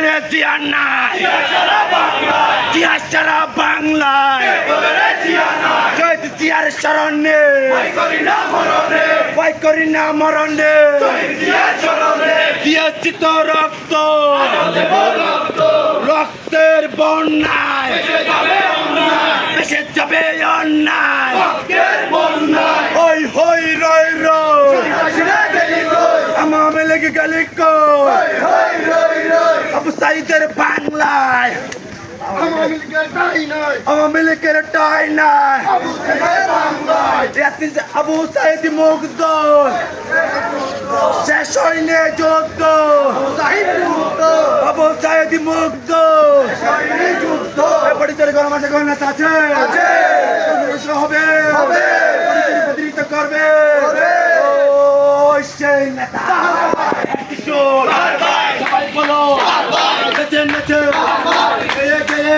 রে, জিয়া নাই। জিয়া সারা বাংলায়। জিয়ার স্মরণে ভয় করি না মরণে। দিয়েছি তো রক্ত। রক্তের বন্যায়। দেশে যাবে অন্যায়। লেগে আবু সাইদের বাংলায়। আওয়ামী লীগের টাই নাই। আবু সাইদ মুগ্ধ শেষ হয়নি যুদ্ধ। আবু সাইদ মুগ্ধ পরিচয় গরম আছে আছে হবে। প্রতিনিধিত্ব করবে। সেই নেতা। কিশোর সবাই বলো নেচে নেচে গেয়ে গেয়ে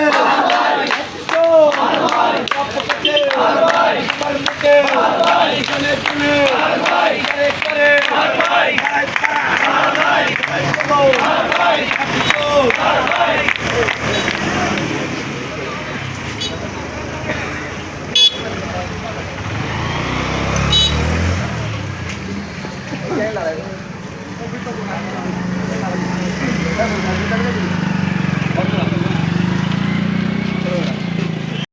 কিশোর সবাই মুখে